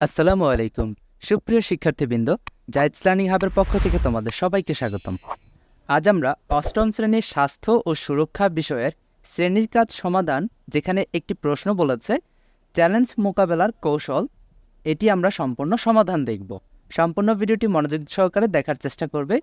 আসসালামু আলাইকুম। সুপ্রিয় শিক্ষার্থীবৃন্দ জাইদস লার্নিং হাবের পক্ষ থেকে তোমাদের সবাইকে স্বাগতম। আজ আমরা অষ্টম শ্রেণির স্বাস্থ্য ও সুরক্ষা বিষয়ের শ্রেণির কাজ সমাধান, যেখানে একটি প্রশ্ন বলেছে, চ্যালেঞ্জ মোকাবেলার কৌশল, এটি আমরা সম্পূর্ণ সমাধান দেখব। সম্পূর্ণ ভিডিওটি মনোযোগ সহকারে দেখার চেষ্টা করবে।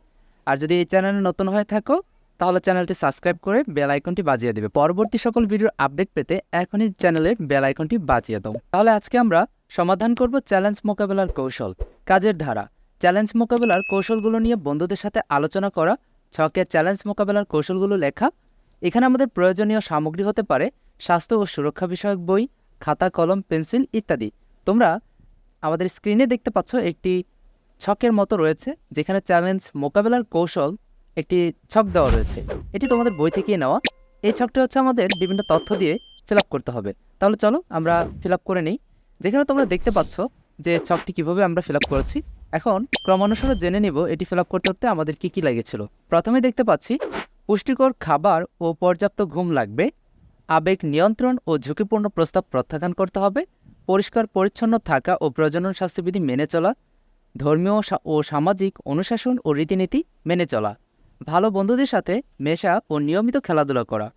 আর যদি এই চ্যানেলে নতুন হয়ে থাকো তাহলে চ্যানেলটি সাবস্ক্রাইব করে বেল আইকনটি বাজিয়ে দেবে। পরবর্তী সকল ভিডিওর আপডেট পেতে এখনই চ্যানেলের বেল আইকনটি বাজিয়ে দাও। তাহলে আজকে আমরা সমাধান করব চ্যালেঞ্জ মোকাবেলার কৌশল। কাজের ধারা। চ্যালেঞ্জ মোকাবেলার কৌশলগুলো নিয়ে বন্ধুদের সাথে আলোচনা করা, ছকে চ্যালেঞ্জ মোকাবেলার কৌশলগুলো লেখা। এখানে আমাদের প্রয়োজনীয় সামগ্রী হতে পারে স্বাস্থ্য ও সুরক্ষা বিষয়ক বই, খাতা, কলম, পেন্সিল ইত্যাদি। তোমরা আমাদের স্ক্রিনে দেখতে পাচ্ছ একটি ছকের মতো রয়েছে, যেখানে চ্যালেঞ্জ মোকাবেলার কৌশল একটি ছক দেওয়া রয়েছে। এটি তোমাদের বই থেকেই নেওয়া। এই ছকটি হচ্ছে আমাদের বিভিন্ন তথ্য দিয়ে ফিল করতে হবে। তাহলে চলো আমরা ফিল করে নিই। যেখানে তোমরা দেখতে পাচ্ছ যে ছকটি কীভাবে আমরা ফিল করেছি। এখন ক্রমানুসারে জেনে নিব এটি ফিল করতে করতে আমাদের কি কি লেগেছিল। প্রথমে দেখতে পাচ্ছি, পুষ্টিকর খাবার ও পর্যাপ্ত ঘুম লাগবে, আবেগ নিয়ন্ত্রণ ও ঝুঁকিপূর্ণ প্রস্তাব প্রত্যাখ্যান করতে হবে, পরিষ্কার পরিচ্ছন্ন থাকা ও প্রজনন স্বাস্থ্যবিধি মেনে চলা, ধর্মীয় ও সামাজিক অনুশাসন ও রীতিনীতি মেনে চলা। ভালো বন্ধুদের সাথে মেশা ও নিয়মিত খেলাধুলা করা।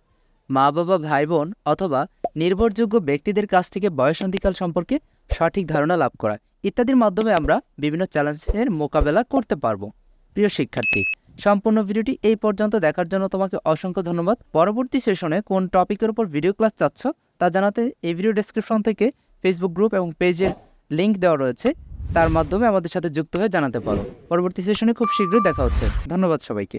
মা বাবা ভাই বোন অথবা নির্ভরযোগ্য ব্যক্তিদের কাছ থেকে বয়সন্ধিকাল সম্পর্কে সঠিক ধারণা লাভ করা, ইত্যাদির মাধ্যমে আমরা বিভিন্ন চ্যালেঞ্জের মোকাবেলা করতে পারব। প্রিয় শিক্ষার্থী, সম্পূর্ণ ভিডিওটি এই পর্যন্ত দেখার জন্য তোমাকে অসংখ্য ধন্যবাদ। পরবর্তী সেশনে কোন টপিকের উপর ভিডিও ক্লাস চাচ্ছ তা জানাতে এই ভিডিও ডেসক্রিপশন থেকে ফেসবুক গ্রুপ এবং পেজের লিঙ্ক দেওয়া রয়েছে। তার মাধ্যমে আমাদের সাথে যুক্ত হয়ে জানাতে পারো। পরবর্তী সেশনে খুব শীঘ্রই দেখা হচ্ছে। ধন্যবাদ সবাইকে।